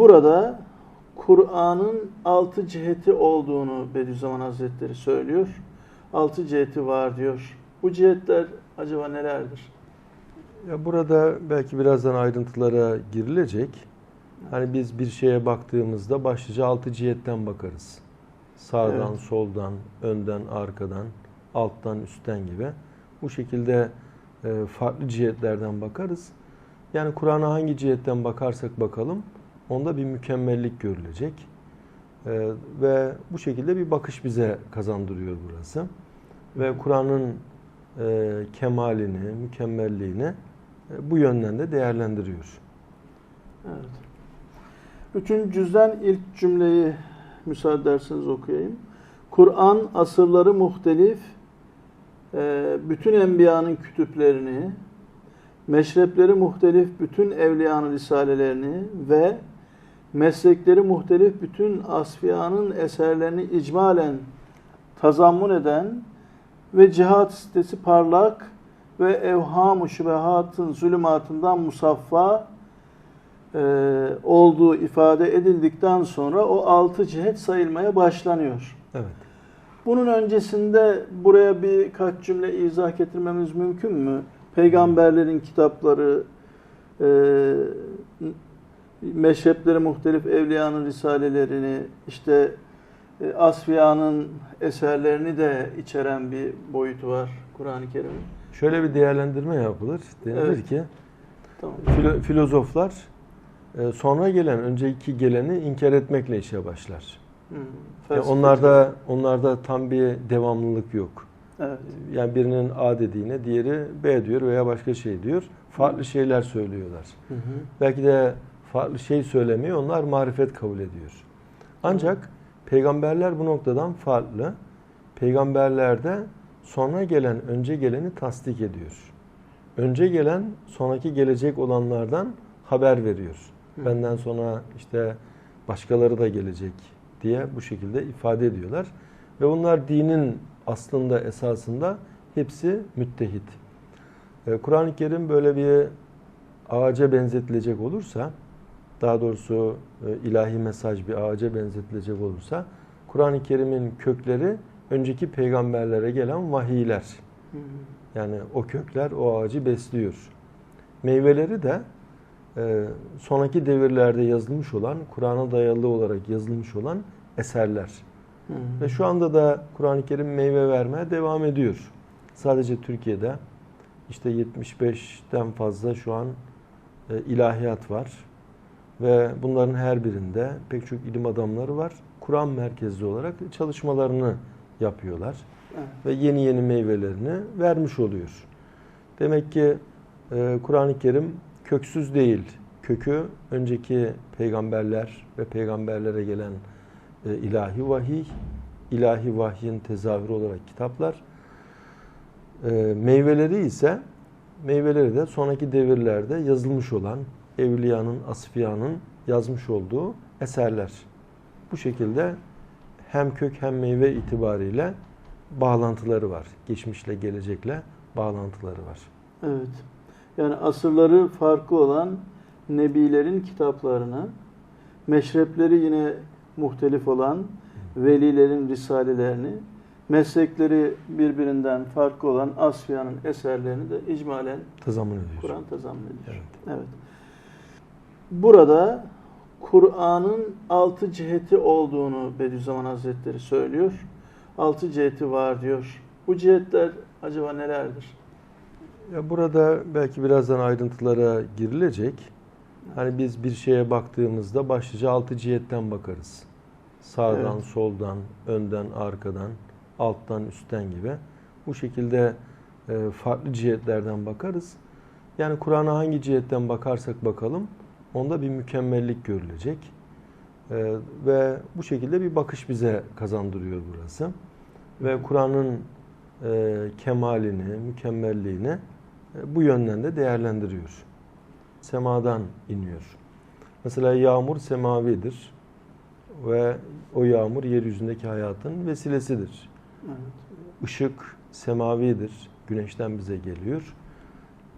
Burada Kur'an'ın altı ciheti olduğunu Bediüzzaman Hazretleri söylüyor. Altı ciheti var diyor. Bu cihetler acaba nelerdir? Ya burada belki birazdan ayrıntılara girilecek. Hani biz bir şeye baktığımızda başlıca altı cihetten bakarız. Sağdan, Evet. soldan, önden, arkadan, alttan, üstten gibi. Bu şekilde e, farklı cihetlerden bakarız. Yani Kur'an'a hangi cihetten bakarsak bakalım onda bir mükemmellik görülecek. E, ve bu şekilde bir bakış bize kazandırıyor burası. Ve Kur'an'ın e, kemalini, mükemmelliğini e, bu yönden de değerlendiriyor. Evet. Üçüncü cüzden ilk cümleyi müsaade ederseniz okuyayım. Kur'an asırları muhtelif, e, bütün enbiyanın kütüplerini, meşrepleri muhtelif bütün evliyanın risalelerini ve meslekleri muhtelif bütün asfiyanın eserlerini icmalen tazammun eden ve cihat sitesi parlak ve evham-ı şübehatın zulümatından musaffa e, olduğu ifade edildikten sonra o altı cihet sayılmaya başlanıyor. Evet. Bunun öncesinde buraya birkaç cümle izah getirmemiz mümkün mü? Peygamberlerin kitapları, e, meşrepleri muhtelif evliyanın risalelerini, işte e, asfiyanın eserlerini de içeren bir boyutu var Kur'an-ı Kerim'in. Şöyle bir değerlendirme yapılır. Denilir Evet. ki Tamam. filo- filozoflar e, sonra gelen, önceki geleni inkar etmekle işe başlar. Hmm, Yani onlarda onlarda tam bir devamlılık yok. Evet. Yani birinin A dediğine diğeri B diyor veya başka şey diyor. Farklı şeyler söylüyorlar. Hı hı. Belki de farklı şey söylemiyor. Onlar marifet kabul ediyor. Ancak peygamberler bu noktadan farklı. Peygamberlerde sonra gelen, önce geleni tasdik ediyor. Önce gelen, sonraki gelecek olanlardan haber veriyor. Hı. Benden sonra işte başkaları da gelecek diye bu şekilde ifade ediyorlar. Ve bunlar dinin aslında esasında hepsi müttehit. Ee, Kur'an-ı Kerim böyle bir ağaca benzetilecek olursa, daha doğrusu e, ilahi mesaj bir ağaca benzetilecek olursa, Kur'an-ı Kerim'in kökleri önceki peygamberlere gelen vahiyler. Yani o kökler o ağacı besliyor. Meyveleri de e, sonraki devirlerde yazılmış olan, Kur'an'a dayalı olarak yazılmış olan eserler. Hı hı. Ve şu anda da Kur'an-ı Kerim meyve vermeye devam ediyor. Sadece Türkiye'de işte 75'ten fazla şu an e, ilahiyat var. Ve bunların her birinde pek çok ilim adamları var. Kur'an merkezli olarak çalışmalarını yapıyorlar. Evet. Ve yeni yeni meyvelerini vermiş oluyor. Demek ki e, Kur'an-ı Kerim köksüz değil. Kökü önceki peygamberler ve peygamberlere gelen e, ilahi vahiy, ilahi vahyin tezahürü olarak kitaplar. E, meyveleri ise meyveleri de sonraki devirlerde yazılmış olan Evliya'nın, Asfiya'nın yazmış olduğu eserler. Bu şekilde hem kök hem meyve itibariyle bağlantıları var. Geçmişle gelecekle bağlantıları var. Evet. Yani asırları farklı olan nebilerin kitaplarını, meşrepleri yine muhtelif olan velilerin risalelerini, meslekleri birbirinden farklı olan Asfiya'nın eserlerini de icmalen. Kur'an tazammun ediyor. Evet. Evet. Burada Kur'an'ın altı ciheti olduğunu Bediüzzaman Hazretleri söylüyor. Altı ciheti var diyor. Bu cihetler acaba nelerdir? Ya burada belki birazdan ayrıntılara girilecek. Hani biz bir şeye baktığımızda başlıca altı cihetten bakarız. Sağdan, Evet. soldan, önden, arkadan, alttan, üstten gibi. Bu şekilde e, farklı cihetlerden bakarız. Yani Kur'an'a hangi cihetten bakarsak bakalım onda bir mükemmellik görülecek. E, ve bu şekilde bir bakış bize kazandırıyor burası. Ve Kur'an'ın e, kemalini, mükemmelliğini e, bu yönden de değerlendiriyor. Semadan iniyor. Mesela yağmur semavidir ve o yağmur yeryüzündeki hayatın vesilesidir. Evet. Işık semavidir, güneşten bize geliyor.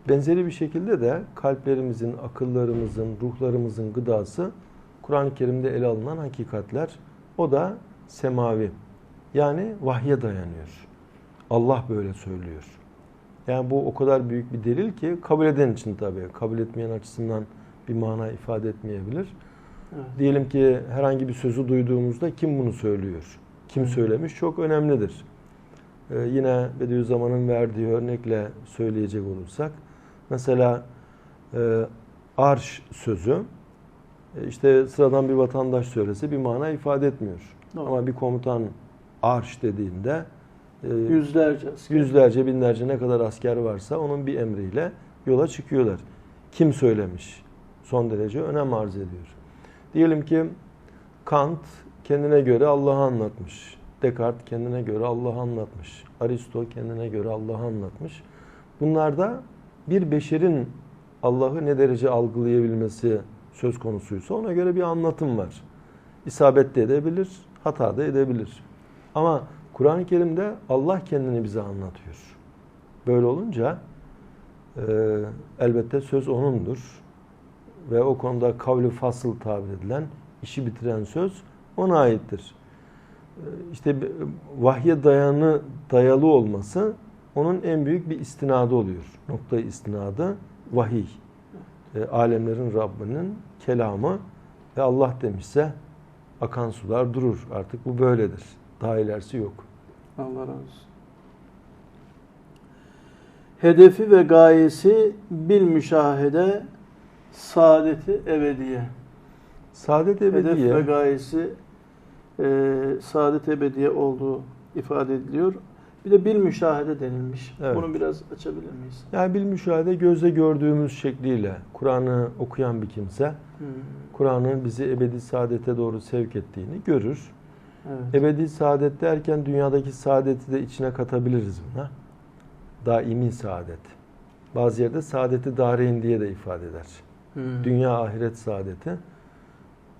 Benzeri bir şekilde de kalplerimizin, akıllarımızın, ruhlarımızın gıdası Kur'an-ı Kerim'de ele alınan hakikatler. O da semavi. Yani vahye dayanıyor. Allah böyle söylüyor. Yani bu o kadar büyük bir delil ki kabul eden için tabii. Kabul etmeyen açısından bir mana ifade etmeyebilir. Evet. Diyelim ki herhangi bir sözü duyduğumuzda kim bunu söylüyor? Kim söylemiş çok önemlidir. Ee, yine Bediüzzaman'ın verdiği örnekle söyleyecek olursak mesela e, arş sözü e, işte sıradan bir vatandaş söylese bir mana ifade etmiyor. Doğru. Ama bir komutan arş dediğinde e, Yüzlerce asker. yüzlerce binlerce ne kadar asker varsa onun bir emriyle yola çıkıyorlar. Kim söylemiş? Son derece önem arz ediyor. Diyelim ki Kant kendine göre Allah'ı anlatmış. Descartes kendine göre Allah'ı anlatmış. Aristo kendine göre Allah'ı anlatmış. Bunlarda bir beşerin Allah'ı ne derece algılayabilmesi söz konusuysa ona göre bir anlatım var. İsabet de edebilir, hata da edebilir. Ama Kur'an-ı Kerim'de Allah kendini bize anlatıyor. Böyle olunca e, elbette söz O'nundur. Ve o konuda kavli fasıl tabir edilen, işi bitiren söz O'na aittir. E, işte vahye dayanı, dayalı olması onun en büyük bir istinadı oluyor. Nokta istinadı vahiy. E, alemlerin Rabbinin kelamı ve Allah demişse akan sular durur. Artık bu böyledir. Daha ilerisi yok. Allah razı olsun. Hedefi ve gayesi bil müşahede saadeti ebediye. Saadet Hedef ve ebediye. gayesi e, saadet ebediye olduğu ifade ediliyor. Bir de bil müşahede denilmiş. Evet. Bunu biraz açabilir miyiz? Yani bil müşahede gözle gördüğümüz şekliyle Kur'an'ı okuyan bir kimse Hmm, Kur'an'ın bizi ebedi saadete doğru sevk ettiğini görür. Evet. Ebedi saadet derken dünyadaki saadeti de içine katabiliriz buna. Daimi saadet. Bazı yerde saadeti darein diye de ifade eder. Hmm. Dünya ahiret saadeti.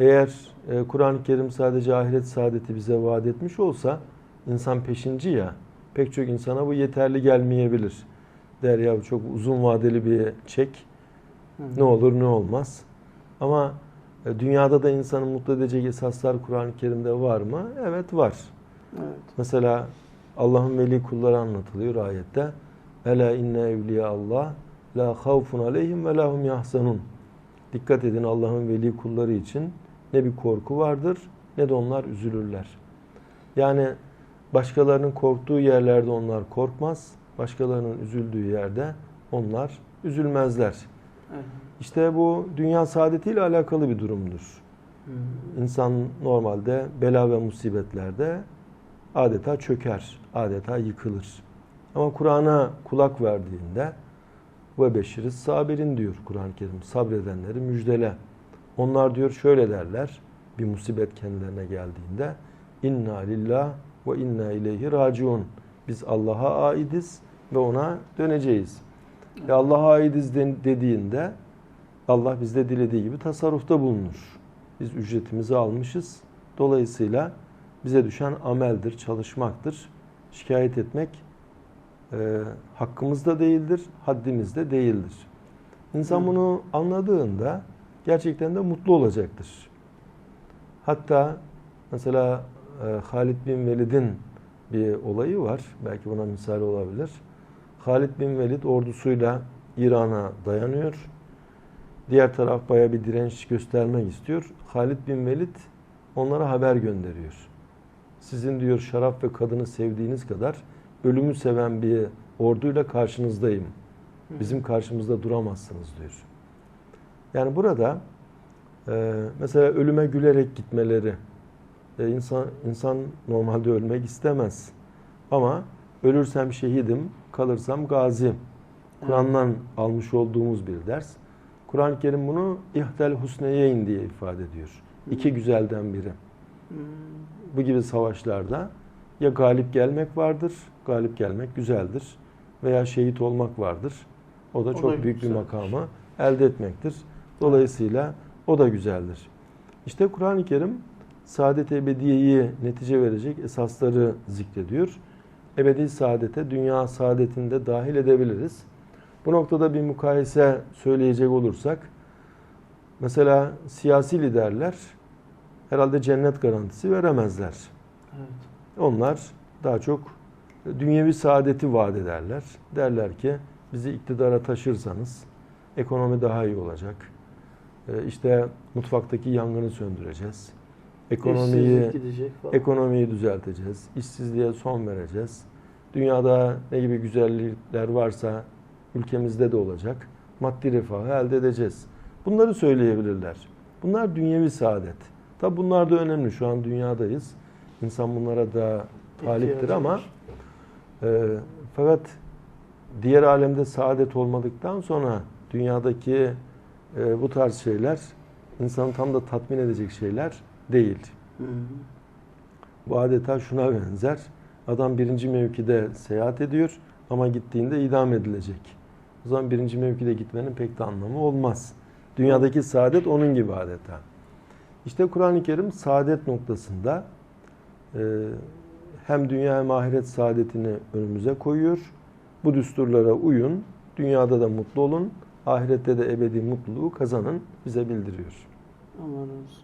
Eğer e, Kur'an-ı Kerim sadece ahiret saadeti bize vaat etmiş olsa insan peşinci ya pek çok insana bu yeterli gelmeyebilir. Der ya bu çok uzun vadeli bir çek. Hı. Ne olur ne olmaz. Ama e, dünyada da insanı mutlu edecek esaslar Kur'an-ı Kerim'de var mı? Evet var. Evet. Mesela Allah'ın veli kulları anlatılıyor ayette. Ela inne evliya Allah la havfun aleyhim ve lahum yahzanun. Dikkat edin Allah'ın veli kulları için ne bir korku vardır ne de onlar üzülürler. Yani başkalarının korktuğu yerlerde onlar korkmaz, başkalarının üzüldüğü yerde onlar üzülmezler. Evet. İşte bu dünya saadetiyle alakalı bir durumdur. Hmm. İnsan normalde bela ve musibetlerde adeta çöker, adeta yıkılır. Ama Kur'an'a kulak verdiğinde ve beşiriz sabirin diyor Kur'an-ı Kerim. Sabredenleri müjdele. Onlar diyor şöyle derler bir musibet kendilerine geldiğinde inna lillah ve inna ileyhi raciun. Biz Allah'a aidiz ve ona döneceğiz. Ve Allah'a aidiz dediğinde Allah bizde dilediği gibi tasarrufta bulunur. Biz ücretimizi almışız. Dolayısıyla bize düşen ameldir, çalışmaktır. Şikayet etmek e, hakkımızda değildir, haddimizde değildir. İnsan Hı. bunu anladığında gerçekten de mutlu olacaktır. Hatta mesela e, Halid bin Velid'in bir olayı var. Belki buna misal olabilir. Halid bin Velid ordusuyla İran'a dayanıyor. Diğer taraf baya bir direnç göstermek istiyor. Halid bin Velid onlara haber gönderiyor. Sizin diyor şarap ve kadını sevdiğiniz kadar ölümü seven bir orduyla karşınızdayım. Bizim karşımızda duramazsınız diyor. Yani burada e, mesela ölüme gülerek gitmeleri e, insan insan normalde ölmek istemez. Ama ölürsem şehidim, kalırsam gazi. Kur'an'dan almış olduğumuz bir ders. Kur'an-ı Kerim bunu ihtel husneyeyn diye ifade ediyor. İki güzelden biri. Hmm. Bu gibi savaşlarda ya galip gelmek vardır, galip gelmek güzeldir. Veya şehit olmak vardır. O da O çok da büyük bir güzeldir. makamı elde etmektir. Dolayısıyla o da güzeldir. İşte Kur'an-ı Kerim saadet ebediyeyi netice verecek esasları zikrediyor. Ebedi saadete, dünya saadetinde dahil edebiliriz. Bu noktada bir mukayese söyleyecek olursak, Mesela siyasi liderler herhalde cennet garantisi veremezler. Evet. Onlar daha çok dünyevi saadeti vaat ederler. Derler ki bizi iktidara taşırsanız ekonomi daha iyi olacak. Ee, İşte mutfaktaki yangını söndüreceğiz. Ekonomiyi ekonomiyi düzelteceğiz. İşsizliğe son vereceğiz. Dünyada ne gibi güzellikler varsa ülkemizde de olacak. Maddi refahı elde edeceğiz. Bunları söyleyebilirler. Bunlar dünyevi saadet. Tabi bunlar da önemli. Şu an dünyadayız. İnsan bunlara da taliptir ama e, fakat diğer alemde saadet olmadıktan sonra dünyadaki e, bu tarz şeyler insanı tam da tatmin edecek şeyler değil. Hı hı. Bu adeta şuna benzer. Adam birinci mevkide seyahat ediyor ama gittiğinde idam edilecek. O zaman birinci mevkide gitmenin pek de anlamı olmaz. Dünyadaki saadet onun gibi adeta. İşte Kur'an-ı Kerim saadet noktasında e, hem dünya hem ahiret saadetini önümüze koyuyor. Bu düsturlara uyun, dünyada da mutlu olun, ahirette de ebedi mutluluğu kazanın bize bildiriyor. Allah razı olsun.